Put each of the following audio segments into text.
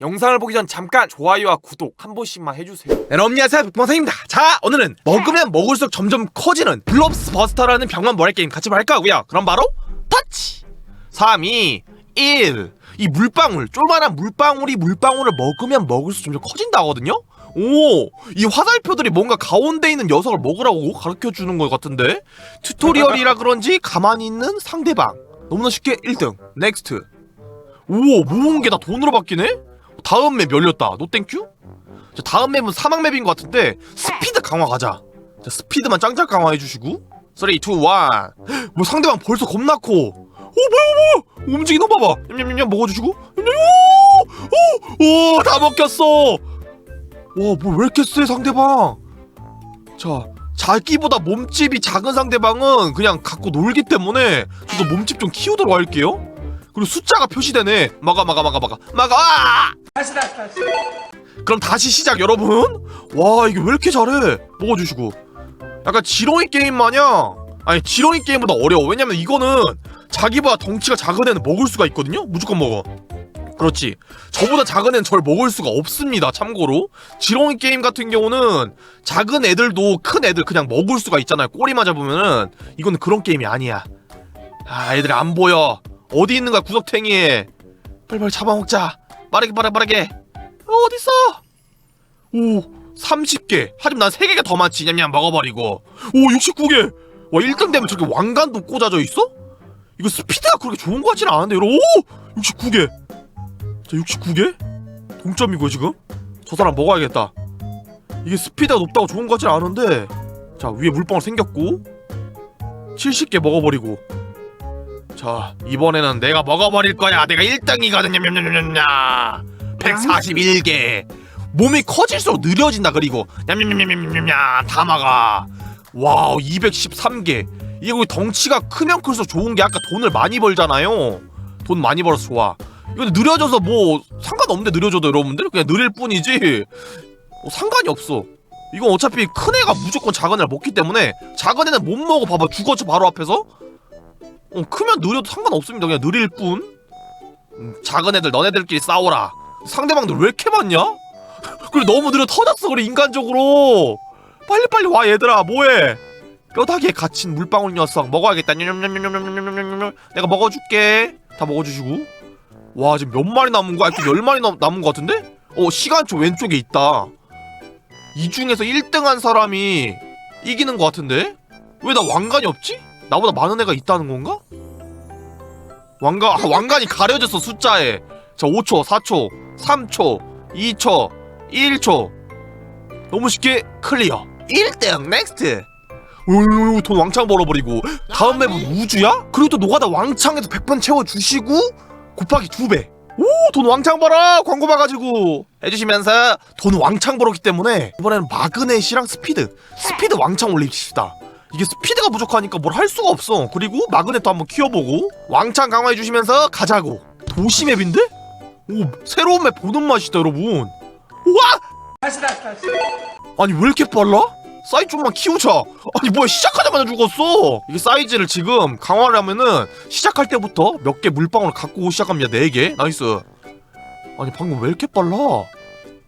영상을 보기 전 잠깐 좋아요와 구독 한 번씩만 해주세요. 네, 여러분 안녕하세요 백범상입니다. 자 오늘은 먹으면 먹을수록 점점 커지는 블롭스 버스터라는 병만 뭐할 게임 같이 할까 하고요. 그럼 바로 터치! 3, 2, 1 이 물방울 쫄만한 물방울이 물방울을 먹으면 먹을수록 점점 커진다 하거든요? 오, 이 화살표들이 뭔가 가운데 있는 녀석을 먹으라고 가르쳐 주는 것 같은데? 튜토리얼이라 그런지 가만히 있는 상대방. 너무나 쉽게 1등. 넥스트. 오 모은 게 다 돈으로 바뀌네 다음 맵 열렸다 노 땡큐 자, 다음 맵은 사막 맵인 것 같은데 스피드 강화 가자. 자, 스피드만 짱짱 강화해 주시고. 3, 2, 1. 뭐 상대방 벌써 겁나 커. 오 뭐야 뭐야 움직이는 거 봐봐. 냠냠냠 먹어주시고. 오다 먹혔어. 와뭐 왜 이렇게 세 상대방. 자 자기보다 몸집이 작은 상대방은 그냥 갖고 놀기 때문에 저도 몸집 좀 키우도록 할게요. 그리고 숫자가 표시되네. 막아 막아 막아 막아 막아. 아! 그럼 다시 시작 여러분. 와 이게 왜 이렇게 잘해? 먹어주시고. 약간 지렁이 게임 마냥? 아니 지렁이 게임보다 어려워. 왜냐면 이거는 자기보다 덩치가 작은 애는 먹을 수가 있거든요? 무조건 먹어. 그렇지. 저보다 작은 애는 절 먹을 수가 없습니다 참고로. 지렁이 게임 같은 경우는 작은 애들도 큰 애들 그냥 먹을 수가 있잖아요 꼬리 맞아보면은. 이거는 그런 게임이 아니야. 아 애들이 안 보여. 어디 있는 거야 구석탱이 빨리빨리 잡아먹자 빠르게 빠르게 빠르게 어딨어? 오, 30개. 하지만 난 3개가 더 많지. 냠냠 먹어버리고. 오, 69개. 와, 1등 되면 저렇게 왕관도 꽂아져 있어? 이거 스피드가 그렇게 좋은 것 같지는 않은데, 여러분. 오! 69개. 자, 69개? 동점이고, 지금? 저 사람 먹어야겠다. 이게 스피드가 높다고 좋은 것 같지는 않은데. 자, 위에 물방울 생겼고. 70개 먹어버리고. 자, 이번에는 내가 먹어버릴 거야. 내가 1등이거든요. 냠냠냠냠냠. 141개. 몸이 커질수록 느려진다 그리고 냠냠냠냠냠냠 다 막아. 와우 213개. 이게 덩치가 크면 클수록 좋은 게 아까 돈을 많이 벌잖아요. 돈 많이 벌어서 좋아. 이거 느려져서 뭐 상관없는데 느려져도 여러분들 그냥 느릴 뿐이지 뭐 상관이 없어. 이건 어차피 큰 애가 무조건 작은 애를 먹기 때문에 작은 애는 못 먹어 봐봐 죽었죠 바로 앞에서. 어, 크면 느려도 상관없습니다 그냥 느릴 뿐. 음, 작은 애들 너네들끼리 싸워라. 상대방들 왜 이렇게 많냐? 그래 너무 느려 터졌어 그래 인간적으로 빨리빨리 와 얘들아 뭐해 뼈다귀에 갇힌 물방울 녀석 먹어야겠다 내가 먹어줄게 다 먹어주시고 와 지금 몇 마리 남은 거야? 이렇게 열 마리 남, 남은 거 같은데? 어 시간초 왼쪽에 있다 이 중에서 1등한 사람이 이기는 거 같은데? 왜 나 왕관이 없지? 나보다 많은 애가 있다는 건가? 왕관 아, 왕관이 가려졌어 숫자에. 자 5초 4초 3초 2초 1초. 너무 쉽게 클리어. 1등 넥스트. 오돈 왕창 벌어버리고. 다음 맵은 우주야? 그리고 또 노가다 왕창에서 100번 채워주시고 곱하기 2배. 오 돈 왕창 벌어! 광고 봐가지고. 해주시면서 돈 왕창 벌었기 때문에 이번에는 마그넷이랑 스피드. 스피드 왕창 올립시다 이게 스피드가 부족하니까 뭘 할 수가 없어. 그리고 마그넷도 한번 키워보고. 왕창 강화해주시면서 가자고. 도시 맵인데? 오 새로운 맵 보는 맛이다 여러분. 우와! 아니 왜 이렇게 빨라? 사이즈 좀만 키우자. 아니 뭐야 시작하자마자 죽었어. 이게 사이즈를 지금 강화를 하면은 시작할 때부터 몇 개 물방울 갖고 시작합니다 4개. 나이스. 아니 방금 왜 이렇게 빨라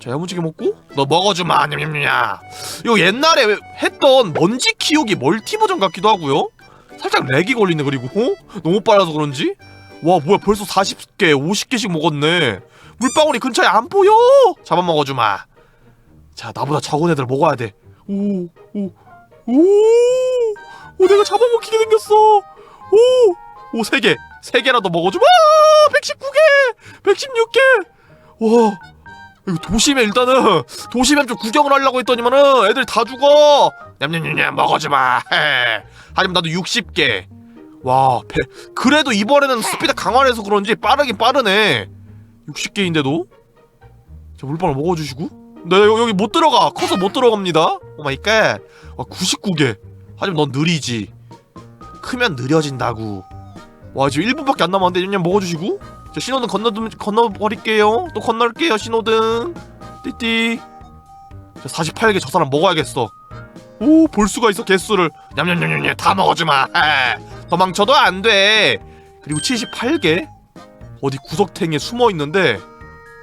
자 야무지게 먹고? 너 먹어주마 냠냠냠 이거 옛날에 했던 먼지 키우기 멀티 버전 같기도 하고요. 살짝 렉이 걸리네 그리고. 어? 너무 빨라서 그런지? 와 뭐야 벌써 40개 50개씩 먹었네. 물방울이 근처에 안 보여! 잡아먹어주마. 자 나보다 적은 애들 먹어야 돼오오오오 오, 내가 잡아먹히게 생겼어! 오오 3개. 3개라도 먹어주마! 119개! 116개! 와 도심에 일단은 도심에 좀 구경을 하려고 했더니만은 애들 다 죽어. 냠냠냠냠 먹어주마. 헤. 하지만 나도 60개. 와 배, 그래도 이번에는 스피드 강화를 해서 그런지 빠르긴 빠르네. 60개인데도? 자 물방울 먹어주시고. 네 여- 여기 못 들어가. 커서 못 들어갑니다. 오 마이 갓. 와 99개. 하지만 넌 느리지. 크면 느려진다고. 와 지금 1분밖에 안 남았는데 그냥 먹어주시고 자 신호등 건너 건너버릴게요. 또 건널게요 신호등. 띠띠. 자 48개 저 사람 먹어야겠어. 오 볼 수가 있어 개수를. 냠냠냠냠 다 먹어주마. 헤. 도망쳐도 안돼. 그리고 78개? 어디 구석탱이에 숨어 있는데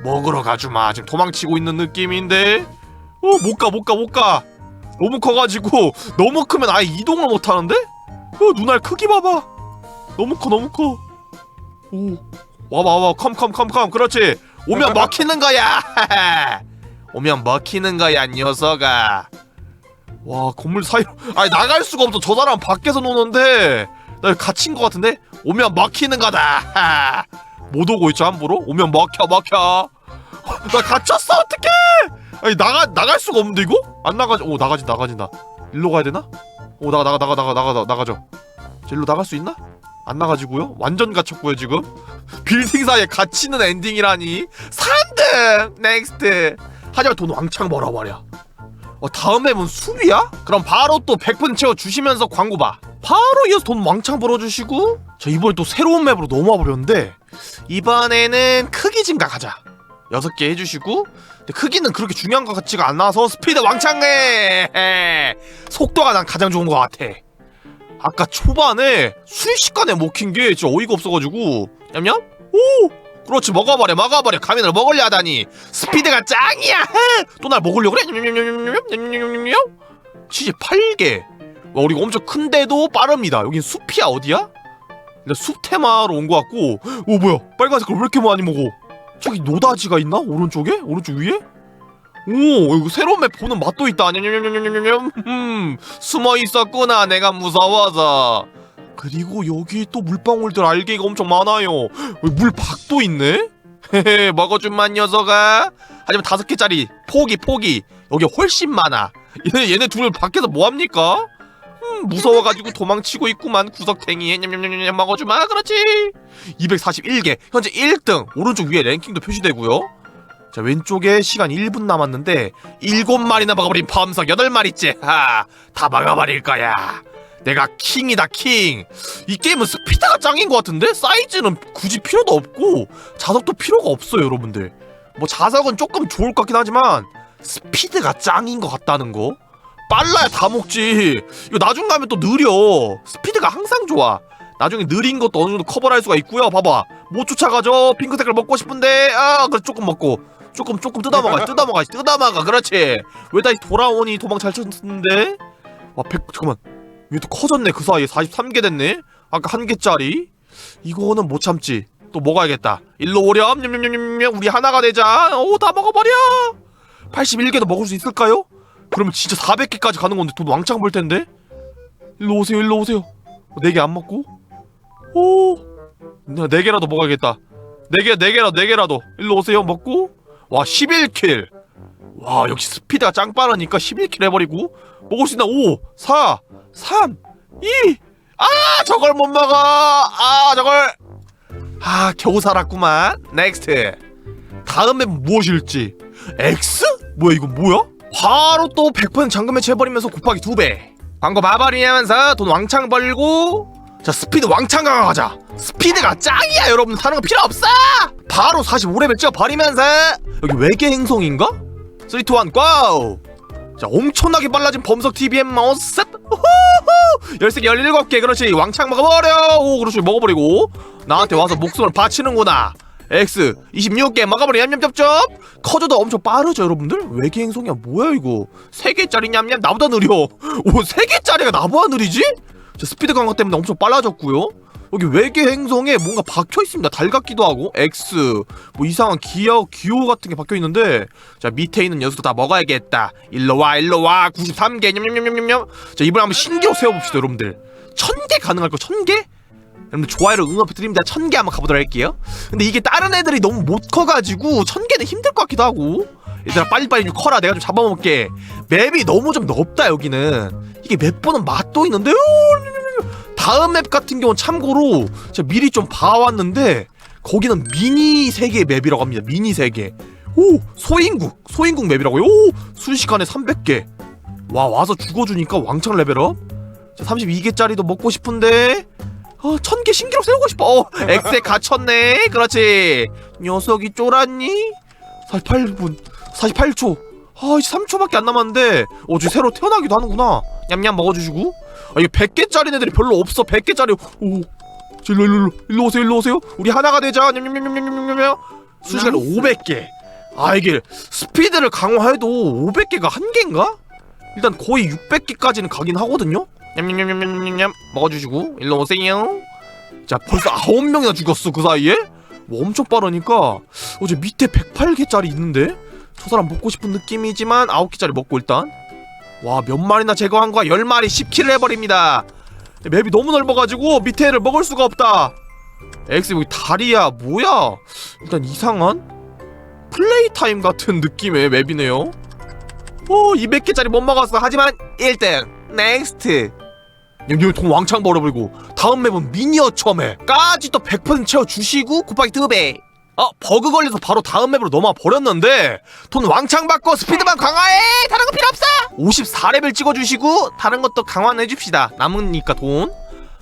먹으러 가주마. 지금 도망치고 있는 느낌인데. 어 못가 못가 못 가. 너무 커가지고 너무 크면 아예 이동을 못 하는데? 어 눈알 크기 봐봐. 너무 커 너무 커. 오, 와봐 와봐 컴컴컴컴. 그렇지. 오면 먹히는 거야. 오면 먹히는 거야 녀석아. 와 건물 사이로 아니 나갈 수가 없어. 저 사람 밖에서 노는데. 나 갇힌 거 같은데? 오면 먹히는 거다. 못 오고 있죠 함부로? 오면 먹혀 먹혀. 나 갇혔어 어떡해! 아니 나가 나갈 수가 없는데 이거? 안 나가지 오 나가지 나가진다 일로 가야 되나? 오 나가 나가 나가 나가 나가 나가죠. 저 일로 나갈 수 있나 안 나가지고요 완전 갇혔고요 지금 빌딩 사이에 갇히는 엔딩이라니 3등 넥스트 하지만 돈 왕창 벌어버려 어, 다음 맵은 숲이야? 그럼 바로 또 100분 채워 주시면서 광고 봐. 바로 이어서 돈 왕창 벌어주시고. 자 이번에 또 새로운 맵으로 넘어와 버렸는데 이번에는 크기 증가 가자. 여섯 개 해주시고. 근데 크기는 그렇게 중요한 것 같지가 않아서 스피드 왕창 해. 속도가 난 가장 좋은 것 같아. 아까 초반에 순식간에 먹힌 게 진짜 어이가 없어가지고 냠냠? 오! 그렇지 먹어버려 먹어버려 가면을 먹으려 하다니 스피드가 짱이야 또 날 먹으려고 그래? 냠냠냠냠냠냠냠냠냠냠 78개 와 우리가 엄청 큰데도 빠릅니다 여긴 숲이야 어디야? 일단 숲 테마로 온 것 같고 오 뭐야 빨간색 걸왜 이렇게 많이 먹어 저기 노다지가 있나? 오른쪽에? 오른쪽 위에? 오 이거 새로운 맵 보는 맛도 있다. 음 숨어 있었구나. 내가 무서워서. 그리고 여기 또 물방울들 알개가 엄청 많아요. 물박도 있네? 헤헤 먹어준만 녀석아? 하지만 다섯 개짜리. 포기 포기. 여기 훨씬 많아. 얘네 얘네 둘 밖에서 뭐합니까? 음 무서워가지고 도망치고 있구만 구석탱이. 먹어주마. 그렇지. 241개. 현재 1등. 오른쪽 위에 랭킹도 표시되고요 자 왼쪽에 시간 1분 남았는데 7마리나 먹어버린 범석 8마리째 하 다 막아버릴 거야 내가 킹이다 킹. 이 게임은 스피드가 짱인 것 같은데 사이즈는 굳이 필요도 없고 자석도 필요가 없어요 여러분들. 뭐 자석은 조금 좋을 것 같긴 하지만 스피드가 짱인 것 같다는 거. 빨라야 다 먹지. 이거 나중 가면 또 느려. 스피드가 항상 좋아. 나중에 느린 것도 어느 정도 커버할 수가 있고요. 봐봐. 못 쫓아가죠. 핑크색을 먹고 싶은데 아 그래 조금 먹고 조금 조금 뜯어먹어 뜯어먹어 뜯어먹어. 그렇지. 왜 다시 돌아오니 도망 잘 쳤는데? 와 100, 잠깐만. 이게 또 커졌네 그 사이에. 43개 됐네? 아까 한 개짜리? 이거는 못 참지. 또 먹어야겠다. 일로 오렴. 냠냠냠냠 우리 하나가 되자. 오 다 먹어버려. 81개도 먹을 수 있을까요? 그러면 진짜 400개까지 가는 건데 돈 왕창 벌 텐데? 일로 오세요 일로 오세요. 4개 안 먹고? 오! 4개라도 먹어야겠다. 4개 4개라도 4개라도. 일로 오세요. 먹고 와 11킬. 와 역시 스피드가 짱 빠르니까 11킬 해버리고. 먹을 수 있나? 5 4 3 2 아 저걸 못 먹어 아 저걸. 아 겨우 살았구만. 넥스트. 다음 앱 무엇일지. X? 뭐야 이거 뭐야? 바로 또 100% 잠금 해체해버리면서 곱하기 2배. 광고 마발이하면서 돈 왕창 벌고 자 스피드 왕창 강화하자. 스피드가 짱이야 여러분. 사는 거 필요 없어! 바로 45레벨 찍어버리면서. 여기 외계 행성인가? 3, 2, 1 고! 자 엄청나게 빨라진 범석 TV의 모습 후후! 13개 17개. 그렇지. 왕창 먹어버려. 오 그렇지. 먹어버리고. 나한테 와서 목숨을 바치는구나. X 26개 먹어버려. 냠냠쩝쩝. 커져도 엄청 빠르죠 여러분들? 외계 행성이야. 뭐야 이거? 3개짜리 냠냠. 나보다 느려. 오 3개짜리가 나보다 느리지? 자 스피드 강화 때문에 엄청 빨라졌고요 여기 외계 행성에 뭔가 박혀 있습니다. 달 같기도 하고 X 뭐 이상한 기어 기호 같은 게 박혀 있는데 자 밑에 있는 녀석도 다 먹어야겠다. 일로 와 일로 와 93개 냠냠냠냠냠. 자 이번에 한번 신기록 세워봅시다 여러분들. 천 개 가능할 거 천 개? 여러분들 좋아요를 응원 부탁드립니다. 천 개 한번 가보도록 할게요. 근데 이게 다른 애들이 너무 못 커가지고 천 개는 힘들 것 같기도 하고. 얘들아 빨리빨리 좀 커라 내가 좀 잡아먹을게 맵이 너무 좀 넓다 여기는 이게 몇 번은 맛도 있는데 다음 맵 같은 경우는 참고로 제가 미리 좀 봐왔는데 거기는 미니 세계 맵이라고 합니다. 미니 세계. 오 소인국 소인국 맵이라고요. 오 순식간에 300개. 와 와서 죽어주니까 왕창 레벨업. 자 32개짜리도 먹고 싶은데 어 1000개 신기록 세우고 싶어. 어 엑세 갇혔네. 그렇지. 녀석이 쫄았니? 48분 48초. 아 이제 3초밖에 안 남았는데 어 지금 새로 태어나기도 하는구나. 냠냠 먹어주시고. 아 이게 100개짜리 애들이 별로 없어 100개짜리 오저 일로 일로 일로 일로 오세요 일로 오세요 우리 하나가 되자 순식간에 500개 아 이게 스피드를 강화해도 500개가 한계인가? 일단 거의 600개까지는 가긴 하거든요 냠냠냠냠냠냠 먹어주시고 일로 오세요 자 벌써 9명이나 죽었어 그 사이에? 뭐 엄청 빠르니까 어제 밑에 108개짜리 있는데 저 사람 먹고 싶은 느낌이지만 9개짜리 먹고 일단 와 몇 마리나 제거한 거야? 10마리 10킬을 해버립니다. 맵이 너무 넓어가지고 밑에를 먹을 수가 없다. 엑스 여기 다리야. 뭐야? 일단 이상한 플레이 타임 같은 느낌의 맵이네요. 오 200개짜리 못 먹었어. 하지만 1등. 넥스트. 여기 돈 왕창 벌어버리고. 다음 맵은 미니어 처음에까지 또 100% 채워주시고 곱하기 2배. 어 버그 걸려서 바로 다음 맵으로 넘어와 버렸는데 돈 왕창 받고 스피드만 강화해! 다른 거 필요 없어 54레벨 찍어주시고 다른 것도 강화는 해줍시다. 남으니까 돈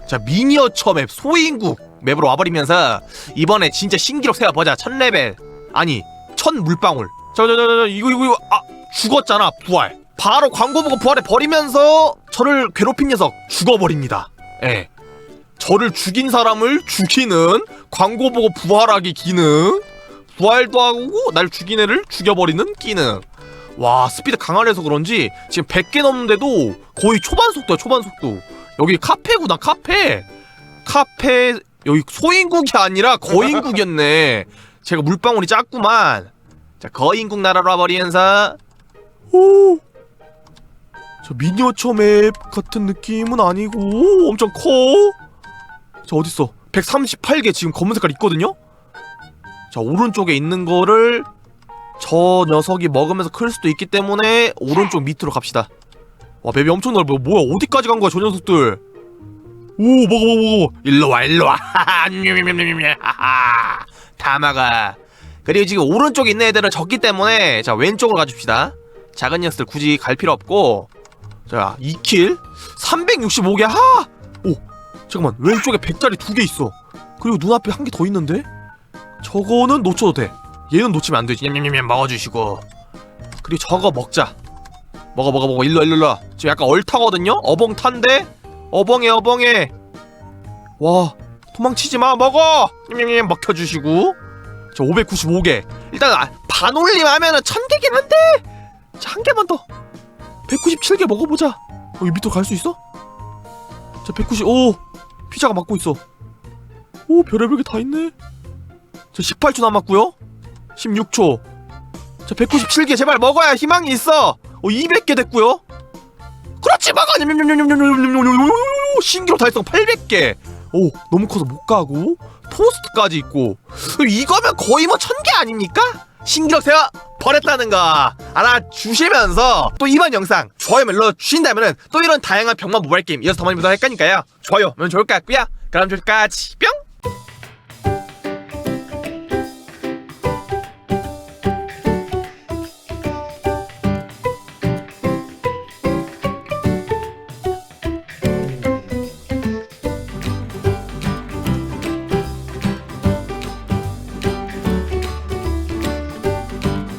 자 미니어 처 맵 소인국 맵으로 와버리면서 이번에 진짜 신기록 세워보자. 1000레벨. 아니 1000 물방울. 저 저 저 저 이거 이거 이거. 아 죽었잖아 부활. 바로 광고 보고 부활해 버리면서 저를 괴롭힌 녀석 죽어버립니다. 예. 저를 죽인 사람을 죽이는 광고 보고 부활하기 기능. 부활도 하고 날 죽인 애를 죽여버리는 기능 와 스피드 강화해서 그런지 지금 100개 넘는데도 거의 초반 속도야 초반 속도. 여기 카페구나 카페. 카페 여기 소인국이 아니라 거인국이었네. 제가 물방울이 작구만. 자 거인국 나라로 와버리면서 오 저 미니어처 맵 같은 느낌은 아니고 엄청 커. 자 어딨어? 138개 지금 검은 색깔 있거든요? 자 오른쪽에 있는 거를 저 녀석이 먹으면서 클 수도 있기 때문에 오른쪽 밑으로 갑시다. 와 맵이 엄청 넓어. 뭐야 어디까지 간 거야 저 녀석들? 오 먹어 먹어 먹어 일로 와 일로 와. 하하 냠냠냠냠냠. 하하. 다 막아. 그리고 지금 오른쪽에 있는 애들은 적기 때문에 자 왼쪽으로 가줍시다. 작은 녀석들 굳이 갈 필요 없고. 자 2킬? 365개 하! 오 잠깐만. 왼쪽에 100짜리 두 개 있어. 그리고 눈앞에 한 개 더 있는데? 저거는 놓쳐도 돼 얘는 놓치면 안 되지. 냠냠냠냠 먹어주시고. 그리고 저거 먹자. 먹어 먹어 먹어. 일로 일로 일로 지금 약간 얼타거든요? 어벙 탄데? 어벙해 어벙해. 와 도망치지 마. 먹어! 냠냠냠 먹혀주시고. 저 595개. 일단 아, 반올림 하면은 1000개긴 한데? 자 한 개만 더. 197개 먹어보자. 여기 밑으로 갈 수 있어? 자 195. 피자가 막고 있어. 오 별의별 게 다 있네. 자 18초 남았고요 16초. 자 197개 제발 먹어야 희망이 있어. 어 200개 됐고요. 그렇지 막아! 신기록 달성 800개 오 너무 커서 못 가고 토스트까지 있고 이거면 거의 뭐 1000개 아닙니까? 신기록 세워 버렸다는 거 알아주시면서 또 이번 영상 좋아요만 눌러주신다면 또 이런 다양한 병맛 모바일 게임 이어서 더 많이 보도록 할 거니까요 좋아요 면 좋을 것 같고요 그럼 저기까지 뿅